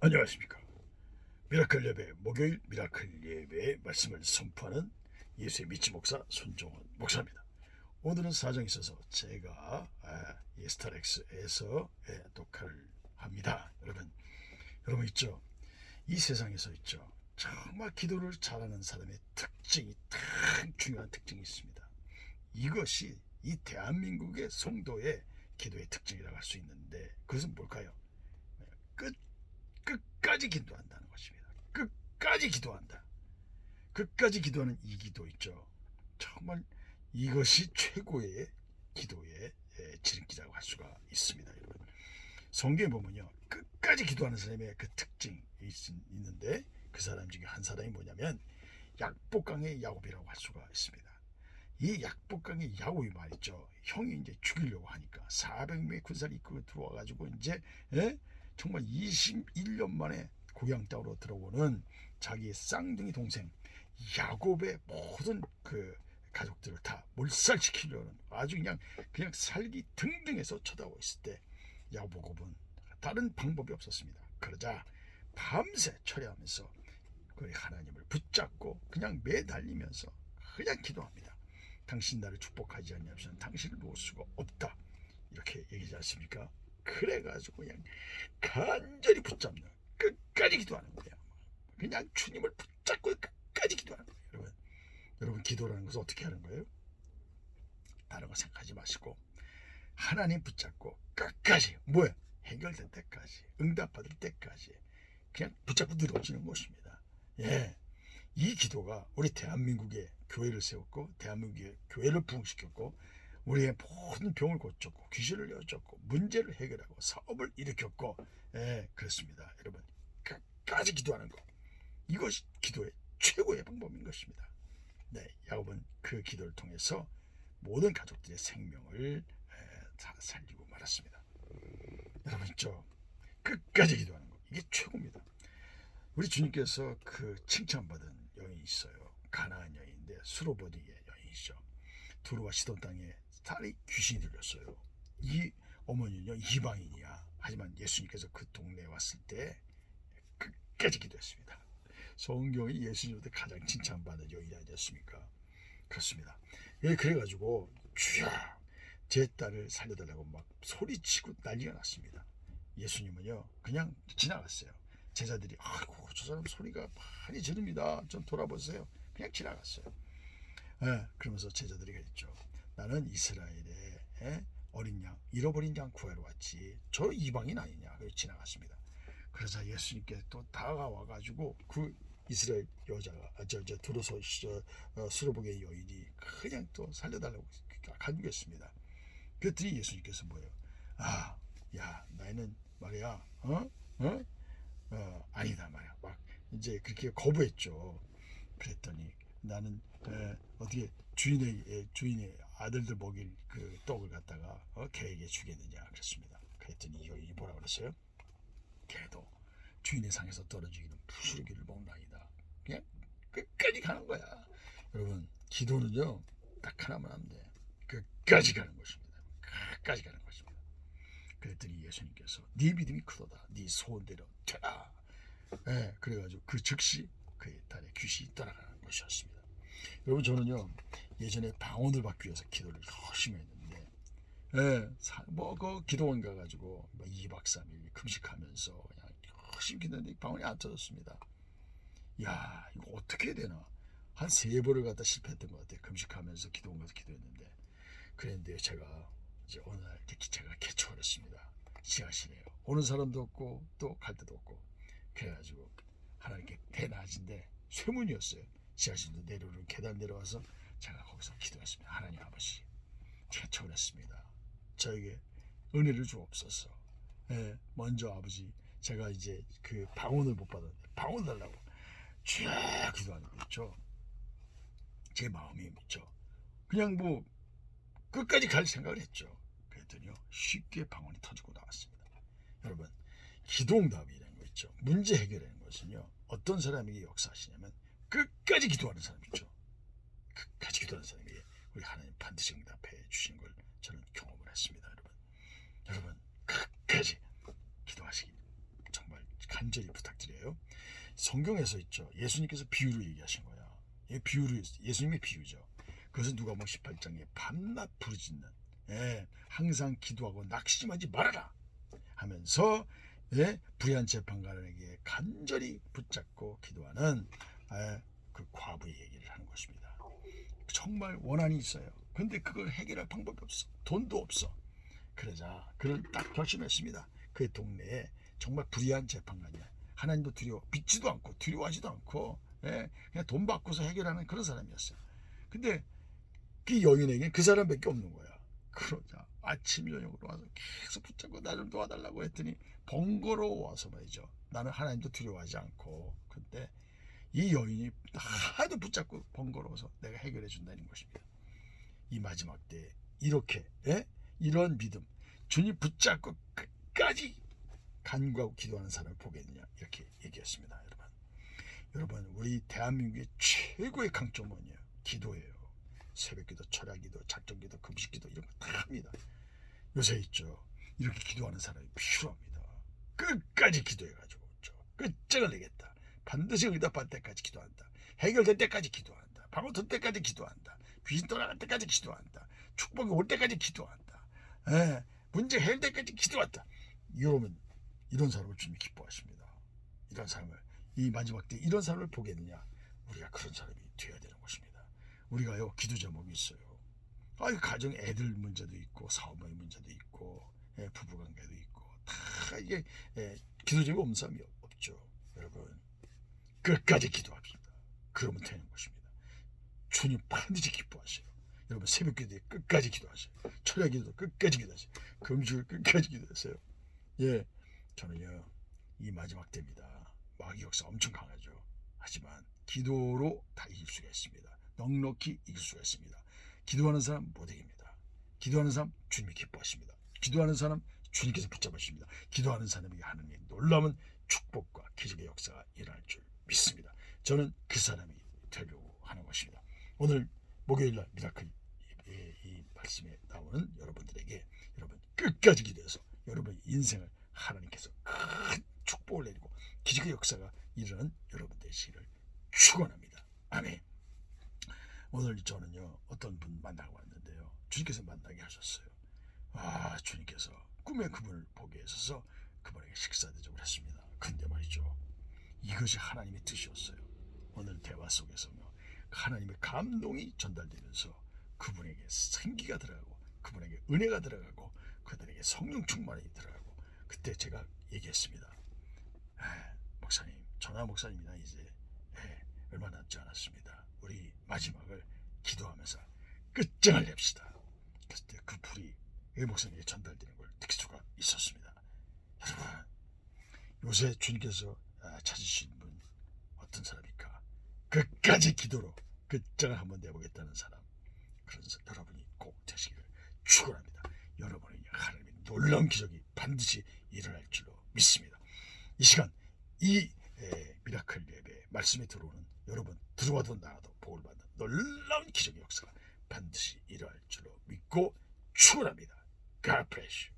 안녕하십니까. 미라클 예배 목요일 미라클 예배의 말씀을 선포하는 예수의 미치 목사 손종원 목사입니다. 오늘은 사정이 있어서 제가 아, 이 스타렉스에서 예, 녹화를 합니다. 여러분, 여러분 있죠? 이 세상에서 있죠. 정말 기도를 잘하는 사람의 특징이 딱 중요한 특징이 있습니다. 이것이 이 대한민국의 성도의 기도의 특징이라고 할 수 있는데 그것은 뭘까요? 끝 끝까지 기도한다는 것입니다. 끝까지 기도한다. 끝까지 기도하는 이 기도 있죠. 정말 이것이 최고의 기도의 예, 지름길이라고 할 수가 있습니다, 여러분. 성경에 보면요, 끝까지 기도하는 사람의 그 특징이 있, 있는데 그 사람 중에 한 사람이 뭐냐면 약복강의 야곱이라고 할 수가 있습니다. 이 약복강의 야곱이 말이죠. 형이 이제 죽이려고 하니까 400명의 군사를 이끌고 들어와가지고 이제 예? 정말 21년 만에 고향 땅으로 들어오는 자기 쌍둥이 동생 야곱의 모든 그 가족들을 다 몰살시키려는 아주 그냥 그냥 살기 등등해서 쳐다보고 있을 때 야곱은 다른 방법이 없었습니다. 그러자 밤새 철야하면서 그 하나님을 붙잡고 그냥 매달리면서 그냥 기도합니다. 당신 나를 축복하지 않냐면 당신을 놓을 수가 없다. 이렇게 얘기하지 않습니까? 그래가지고 그냥 간절히 붙잡는 끝까지 기도하는 거야. 그냥 주님을 붙잡고 끝까지 기도하는 거예요. 여러분, 여러분 기도라는 것은 어떻게 하는 거예요? 다른 거 생각하지 마시고 하나님 붙잡고 끝까지 뭐야 해결될 때까지 응답받을 때까지 그냥 붙잡고 늘어지는 것입니다. 예, 이 기도가 우리 대한민국의 교회를 세웠고 대한민국의 교회를 부흥시켰고 우리의 모든 병을 고쳤고 귀신을 여쳤고 문제를 해결하고 사업을 일으켰고 예, 그렇습니다. 여러분 끝까지 기도하는 것 이것이 기도의 최고의 방법인 것입니다. 네, 야곱은 그 기도를 통해서 모든 가족들의 생명을 에, 다 살리고 말았습니다. 여러분 있죠? 끝까지 기도하는 것 이게 최고입니다. 우리 주님께서 그 칭찬받은 여인이 있어요. 가나안 여인인데 수로보디의 여인이죠. 두루와 시돈 땅에 살이 귀신이 들렸어요. 이 어머니는요 이방인이야. 하지만 예수님께서 그 동네에 왔을 때 끝까지 기도했습니다. 성경이 예수님한테 가장 칭찬받는 여인이 아니었습니까? 그렇습니다. 예, 그래가지고 주여 제 딸을 살려달라고 막 소리치고 난리가 났습니다. 예수님은요 그냥 지나갔어요. 제자들이 아이고 저 사람 소리가 많이 지릅니다. 좀 돌아보세요. 그냥 지나갔어요. 예, 그러면서 제자들이 그랬죠. 나는 이스라엘의 예, 어린 양, 잃어버린 양 구하러 왔지. 저 이방인 아니냐. 그래서 지나갔습니다. 그러자 예수님께 또 다가와 가지고 그 이스라엘 여자가 아, 저, 저 두로서 저, 어, 수로복의 여인이 그냥 또 살려달라고 간주했습니다. 그랬더니 예수님께서 뭐예요? 아, 야, 나는 말이야, 어, 어, 어, 아니다 말이야. 막 이제 그렇게 거부했죠. 그랬더니 나는 에, 어떻게 주인의 에, 주인의 아들들 먹일 그 떡을 갖다가 어, 개에게 주겠느냐 그랬습니다. 그랬더니 이 여인이 뭐라 그랬어요? 개도 주인의 상에서 떨어지기는 부스러기를 먹나이다. 그냥 끝까지 가는 거야. 여러분 기도는요 딱 하나만 하면 돼. 끝까지 가는 것입니다. 끝까지 가는 것입니다. 그랬더니 예수님께서 네 믿음이 크도다. 네 소원대로 되라. 예, 그래가지고 그 즉시 그의 딸의 귀신이 떠나가는 것이었습니다. 여러분 저는요 예전에 방언을 받기 위해서 기도를 열심히 했는데 예, 뭐그 기도원 가가지고 뭐 2박 3일 금식하면서 그냥 열심히 기도했는데 방언이 안 터졌습니다. 야 이거 어떻게 해야 되나 한 세 번을 갖다 실패했던 것 같아요. 금식하면서 기도원 가서 기도했는데 그랬는데 제가 이제 어느 날 제가 개초했습니다. 지하실에요. 오는 사람도 없고 또 갈 데도 없고 그래가지고 하나님께 대낮인데 쇠문이었어요. 지하실도 내려오는 계단 내려와서 제가 거기서 기도했습니다. 하나님 아버지 개척을 했습니다. 저에게 은혜를 주옵소서. 예, 먼저 아버지 제가 이제 그 방언을 못 받았는데 방언 달라고 쭉 기도하는 거 있죠. 제 마음이 있죠. 그냥 뭐 끝까지 갈 생각을 했죠. 그랬더니요 쉽게 방언이 터지고 나왔습니다. 여러분 기도응답이라는 거 있죠. 문제 해결하는 것은요 어떤 사람에게 역사하시냐면 끝까지 기도하는 사람 있죠. 끝까지 기도하는 사람에게 우리 하나님 반드시 응답해 주신 걸 저는 경험을 했습니다. 여러분 여러분 끝까지 기도하시기 정말 간절히 부탁드려요. 성경에서 있죠. 예수님께서 비유로 얘기하신 거야. 이 비유로 예수님의 비유죠. 그것은 누가복음 18장에 밤낮 부르짖는 예, 항상 기도하고 낙심하지 말아라 하면서 예, 불의한 재판관에게 간절히 붙잡고 기도하는 예, 그 과부의 얘기를 하는 것입니다. 정말 원한이 있어요. 근데 그걸 해결할 방법이 없어. 돈도 없어. 그러자 그를 딱 결심했습니다. 그 동네에 정말 불의한 재판관이야. 하나님도 두려워 믿지도 않고 두려워하지도 않고 예, 그냥 돈 받고서 해결하는 그런 사람이었어요. 근데 그 여인에게 그 사람밖에 없는 거야. 그러자 아침 저녁으로 와서 계속 붙잡고 나를 도와달라고 했더니 번거로워 와서 말이죠. 나는 하나님도 두려워하지 않고 근데 이 여인이 하도 붙잡고 번거로워서 내가 해결해 준다는 것입니다. 이 마지막 때 이렇게 예? 이런 믿음 주님 붙잡고 끝까지 간구하고 기도하는 사람을 보겠느냐? 이렇게 얘기했습니다 여러분. 여러분 우리 대한민국의 최고의 강점은 뭐예요 기도예요. 새벽기도 철야기도 작정기도 금식기도 이런 거 다 합니다. 요새 있죠. 이렇게 기도하는 사람이 필요합니다. 끝까지 기도해가지고 저 끝장을 내겠다 반드시 응답할 때까지 기도한다 해결될 때까지 기도한다 방어 들 때까지 기도한다 귀신 떠나갈 때까지 기도한다 축복이 올 때까지 기도한다 예, 문제 해결 때까지 기도한다 여러분 이런 사람을 주님이 기뻐하십니다. 이런 사람을 이 마지막 때 이런 사람을 보겠느냐? 우리가 그런 사람이 되어야 되는 것입니다. 우리가요 기도 제목이 있어요. 아, 가정 애들 문제도 있고 사업의 문제도 있고 예, 부부관계도 있고 다 이게 예, 기도 제목 없는 사람이 없죠. 여러분 끝까지 기도합시다. 그러면 되는 것입니다. 주님 반드시 기뻐하세요. 여러분 새벽 기도에 끝까지 기도하세요. 철야 기도 끝까지 기도하세요. 금식을 끝까지 기도하세요. 예. 저는요 이 마지막 때입니다. 마귀 역사 엄청 강하죠. 하지만 기도로 다 이길 수가 있습니다. 넉넉히 이길 수가 있습니다. 기도하는 사람 못 이깁니다. 기도하는 사람 주님이 기뻐하십니다. 기도하는 사람 주님께서 붙잡으십니다. 기도하는 사람에게 하나님의 놀라운 축복과 기적의 역사가 일어날 줄 믿습니다. 저는 그 사람이 되려고 하는 것입니다. 오늘 목요일날 미라클 이, 말씀에 나오는 여러분들에게 여러분 끝까지 기도해서 여러분의 인생을 하나님께서 큰 축복을 내리고 기적의 역사가 일어나는 여러분 되시기를 축원합니다. 아멘. 오늘 저는요 어떤 분 만나고 왔는데요. 주님께서 만나게 하셨어요. 아 주님께서 꿈에 그분을 보게 하셔서 그분에게 식사 대접을 했습니다. 근데 말이죠 이것이 하나님의 뜻이었어요. 오늘 대화 속에서요 하나님의 감동이 전달되면서 그분에게 생기가 들어가고 그분에게 은혜가 들어가고 그들에게 성령 충만이 들어가고 그때 제가 얘기했습니다. 에, 목사님, 전화 목사님이나 이제 에, 얼마 남지 않았습니다. 우리 마지막을 기도하면서 끝장을 냅시다. 그때 그 불이 의 목사님에게 전달되는 걸 느낄 수가 있었습니다. 여러분, 요새 주님께서 아, 찾으신 분 어떤 사람입니까? 끝까지 기도로 끝장을 한번 내보겠다는 사람. 사- 여러분이 꼭 되시기를 축원합니다. 여러분의 하나님의 놀라운 기적이 반드시 일어날 줄로 믿습니다. 이 시간 이 에, 미라클 예배 말씀에 들어오는 여러분 들어와도 나와도 복을 받는 놀라운 기적의 역사가 반드시 일어날 줄로 믿고 축원합니다. God bless you.